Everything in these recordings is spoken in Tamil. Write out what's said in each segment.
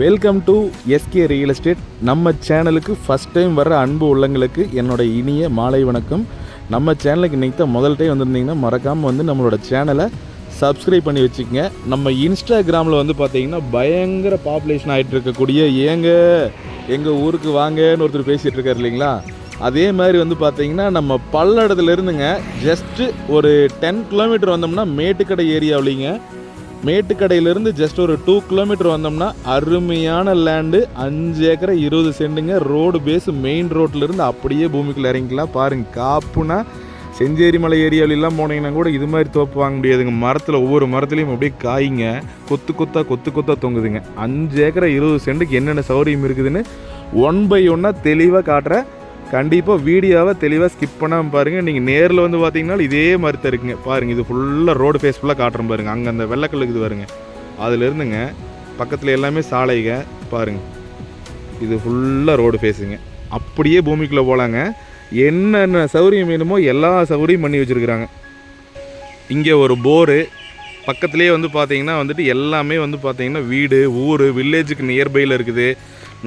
Welcome to SK real estate நம்ம சேனலுக்கு ஃபஸ்ட் டைம் வர அன்பு உள்ளங்களுக்கு என்னோட இனிய மாலை வணக்கம். நம்ம சேனலுக்கு இன்றைக்கி தான் முதல் டைம் வந்திருந்தீங்கன்னா மறக்காமல் வந்து நம்மளோட சேனலை சப்ஸ்கிரைப் பண்ணி வச்சுக்கோங்க. நம்ம இன்ஸ்டாகிராமில் வந்து பார்த்தீங்கன்னா பயங்கர பாப்புலேஷன் ஆகிட்டு இருக்கக்கூடிய ஏங்க எங்கள் ஊருக்கு வாங்கன்னு ஒருத்தர் பேசிகிட்டு இருக்கார் இல்லைங்களா? அதே மாதிரி வந்து பார்த்தீங்கன்னா நம்ம பல்லடத்துலேருந்துங்க ஜஸ்ட்டு ஒரு டென் கிலோமீட்டர் வந்தோம்னா மேட்டுக்கடை ஏரியாவிலிங்க மேட்டுக்கடையிலேருந்து ஜஸ்ட் ஒரு டூ கிலோமீட்டர் வந்தோம்னா அருமையான லேண்டு அஞ்சு ஏக்கரை இருபது சென்டுங்க. ரோடு பேஸ் மெயின் ரோட்லேருந்து அப்படியே பூமிக்குள்ள இறங்கிக்கலாம். பாருங்க காப்புனா செஞ்சேரி மலை ஏரியாவிலலாம் போனீங்கன்னா கூட இது மாதிரி தோப்பு வாங்க முடியாதுங்க. மரத்தில் ஒவ்வொரு மரத்துலையும் அப்படியே காய்ங்க. கொத்து கொத்தா கொத்து கொத்தா தொங்குதுங்க. அஞ்சு ஏக்கரை இருபது சென்ட்டுக்கு என்னென்ன சௌகரியம் இருக்குதுன்னு ஒன் பை ஒன்னாக தெளிவாக காட்டுற கண்டிப்பாக வீடியோவை தெளிவாக ஸ்கிப் பண்ணாமல் பாருங்கள் நீங்கள் நேரில் வந்து பார்த்தீங்கன்னா இதே மாதிரி தான் இருக்குங்க. பாருங்கள் இது ஃபுல்லாக ரோடு ஃபேஸ் ஃபுல்லாக காட்டுறோம் பாருங்கள் அங்கே அந்த வெள்ளக்கல்லுக்கு இது பாருங்க. அதிலிருந்துங்க பக்கத்தில் எல்லாமே சாலைங்க பாருங்கள் இது ஃபுல்லாக ரோடு ஃபேஸுங்க அப்படியே பூமிக்குள்ளே போகலாங்க என்னென்ன சௌகரியம் வேணுமோ எல்லா சௌகரியம் பண்ணி வச்சுருக்குறாங்க. இங்கே ஒரு போரு பக்கத்துலேயே வந்து பார்த்தீங்கன்னா வந்துட்டு எல்லாமே வந்து பார்த்தீங்கன்னா வீடு ஊர் வில்லேஜுக்கு நியர்பையில் இருக்குது.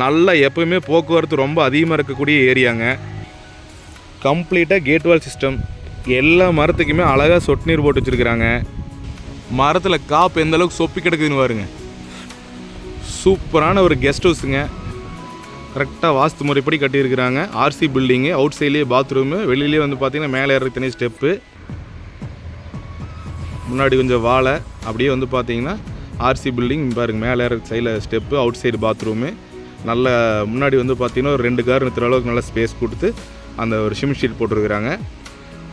நல்லா எப்பவுமே போக்குவரத்து ரொம்ப அதிகமாக இருக்கக்கூடிய ஏரியாங்க. கம்ப்ளீட்டாக கேட்வால் சிஸ்டம். எல்லா மரத்துக்குமே அழகாக சொட்டு நீர் போட்டு வச்சுருக்குறாங்க. மரத்தில் காப்பு எந்த அளவுக்கு சொப்பி கிடக்குதுன்னு பாருங்க. சூப்பரான ஒரு கெஸ்ட் ஹவுஸுங்க. கரெக்டாக வாஸ்து முறைப்படி கட்டியிருக்கிறாங்க. ஆர்சி பில்டிங்கு அவுட் சைட்லேயே பாத்ரூமு வெளியிலே வந்து பார்த்தீங்கன்னா மேலே ஏறதுக்கு தனி ஸ்டெப்பு. முன்னாடி கொஞ்சம் வாழை அப்படியே வந்து பார்த்தீங்கன்னா ஆர்சி பில்டிங் பாருங்க மேலே ஏற சைடில் ஸ்டெப்பு அவுட் சைடு பாத்ரூமு. நல்ல முன்னாடி வந்து பார்த்திங்கன்னா ஒரு ரெண்டு கார் நிறுத்துற அளவுக்கு நல்லா ஸ்பேஸ் கொடுத்து அந்த ஒரு ஷிம் ஷீட் போட்டிருக்கிறாங்க.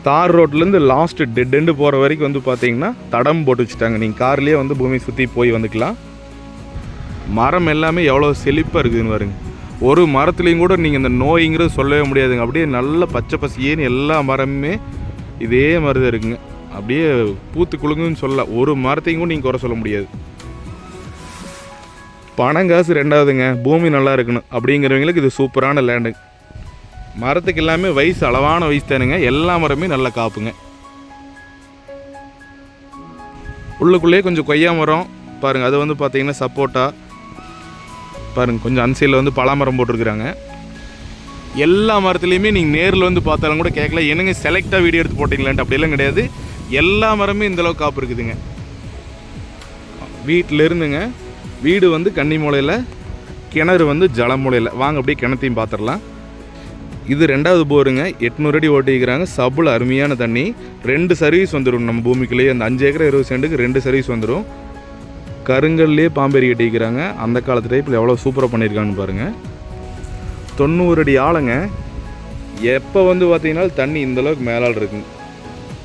தார் ரோட்லேருந்து லாஸ்ட்டு டெட் எண்டு போகிற வரைக்கும் வந்து பார்த்தீங்கன்னா தடம் போட்டு வச்சுட்டாங்க. நீங்கள் கார்லேயே வந்து பூமி சுற்றி போய் வந்துக்கலாம். மரம் எல்லாமே எவ்வளோ செழிப்பாக இருக்குதுன்னு பாருங்க. ஒரு மரத்துலேயும் கூட நீங்கள் இந்த நோய்ங்கிறது சொல்லவே முடியாதுங்க. அப்படியே நல்ல பச்சை பசியேன்னு எல்லா மரமுமே இதே மாதிரி தான் இருக்குங்க. அப்படியே பூத்து குலுங்குன்னு சொல்லலாம் ஒரு மரத்தையும் கூட நீங்கள் குறை சொல்ல முடியாது. பணம் காசு ரெண்டாவதுங்க பூமி நல்லா இருக்கணும். அப்படிங்கிறவங்களுக்கு இது சூப்பரான லேண்டு மரத்துக்கு எல்லாமே வயசு அளவான வயசு தானுங்க. எல்லா மரமே நல்லா காப்புங்க. உள்ளுக்குள்ளேயே கொஞ்சம் கொய்யா மரம் பாருங்கள் அது வந்து பார்த்திங்கன்னா சப்போட்டா. பாருங்கள் கொஞ்சம் அன்சைடில் வந்து பலாமரம் போட்டிருக்கிறாங்க. எல்லா மரத்துலேயுமே நீங்கள் நேரில் வந்து பார்த்தாலும் கூட கேட்கல என்னங்க செலக்டாக வீடியோ எடுத்து போட்டிங்களான்ட்டு அப்படிலாம் கிடையாது. எல்லா மரமும் இந்தளவுக்கு காப்பு இருக்குதுங்க. வீட்டில் இருந்துங்க. வீடு வந்து கன்னிமூலையில் கிணறு வந்து ஜலமூலையில் வாங்க அப்படியே கிணத்தையும் பார்த்துடலாம் இது ரெண்டாவது போருங்க. எட்நூறு அடி ஓட்டிக்கிறாங்க சப்புல அருமையான தண்ணி. ரெண்டு சர்வீஸ் வந்துடும் நம்ம பூமிக்குள்ளேயே. அந்த அஞ்சு ஏக்கர் இருபது சென்ட்டுக்கு ரெண்டு சர்வீஸ் வந்துடும் கருங்கல்லே பாம்பேரி கட்டிக்கிறாங்க அந்த காலத்து டைப்பில் எவ்வளோ சூப்பராக பண்ணியிருக்காங்கன்னு பாருங்கள் தொண்ணூறு அடி ஆளுங்க எப்போ வந்து பார்த்தீங்கன்னா தண்ணி இந்த அளவுக்கு மேலால் இருக்குங்க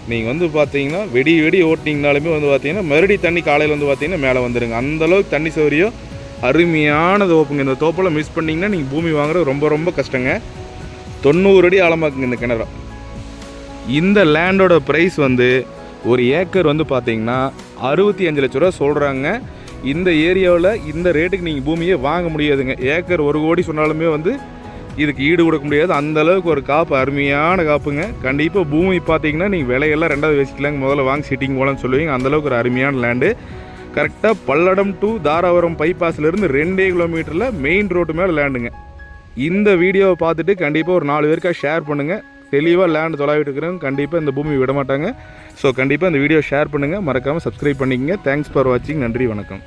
நீங்கள் வந்து பார்த்தீங்கன்னா வெடி வெடி ஓட்டிங்கனாலுமே வந்து பார்த்தீங்கன்னா மறுபடி தண்ணி காலையில் வந்து பார்த்தீங்கன்னா மேலே வந்துடுங்க அந்தளவுக்கு தண்ணி சௌரியம் அருமையான தோப்புங்க இந்த தோப்பில் மிஸ் பண்ணிங்கன்னா நீங்கள் பூமி வாங்குறது ரொம்ப ரொம்ப கஷ்டங்க. தொண்ணூறு அடி ஆழமாக்குங்க இந்த கிணறு. இந்த லேண்டோட ப்ரைஸ் வந்து ஒரு ஏக்கர் வந்து பார்த்தீங்கன்னா அறுபத்தி அஞ்சு லட்ச ரூபா சொல்கிறாங்க இந்த ஏரியாவில் இந்த ரேட்டுக்கு நீங்கள் பூமியே வாங்க முடியாதுங்க. ஏக்கர் ஒரு கோடி சொன்னாலுமே வந்து இதுக்கு ஈடு கொடுக்க முடியாது. அந்த அளவுக்கு ஒரு காப்பு அருமையான காப்புங்க. கண்டிப்பாக பூமி பார்த்தீங்கன்னா நீங்கள் விலையெல்லாம் ரெண்டாவது வச்சுக்கலாங்க. முதல்ல வாங்கி சிட்டிங் போகலான்னு சொல்லுவீங்க. அந்தளவுக்கு ஒரு அருமையான லேண்டு கரெக்டாக பல்லடம் டு தாராபுரம் பைபாஸ்லேருந்து ரெண்டே கிலோமீட்டரில் மெயின் ரோட்டு மேலே லேண்டுங்க இந்த வீடியோவை பார்த்துட்டு கண்டிப்பாக ஒரு நாலு பேருக்காக ஷேர் பண்ணுங்கள் தெளிவாக லேண்ட் தொலைவிட்டு இருக்கிறவங்க கண்டிப்பாக இந்த பூமி விட மாட்டாங்க. ஸோ கண்டிப்பாக இந்த வீடியோ ஷேர் பண்ணுங்கள் மறக்காமல் சப்ஸ்கிரைப் பண்ணிக்கங்க. தேங்க்ஸ் ஃபார் வாட்சிங் நன்றி வணக்கம்.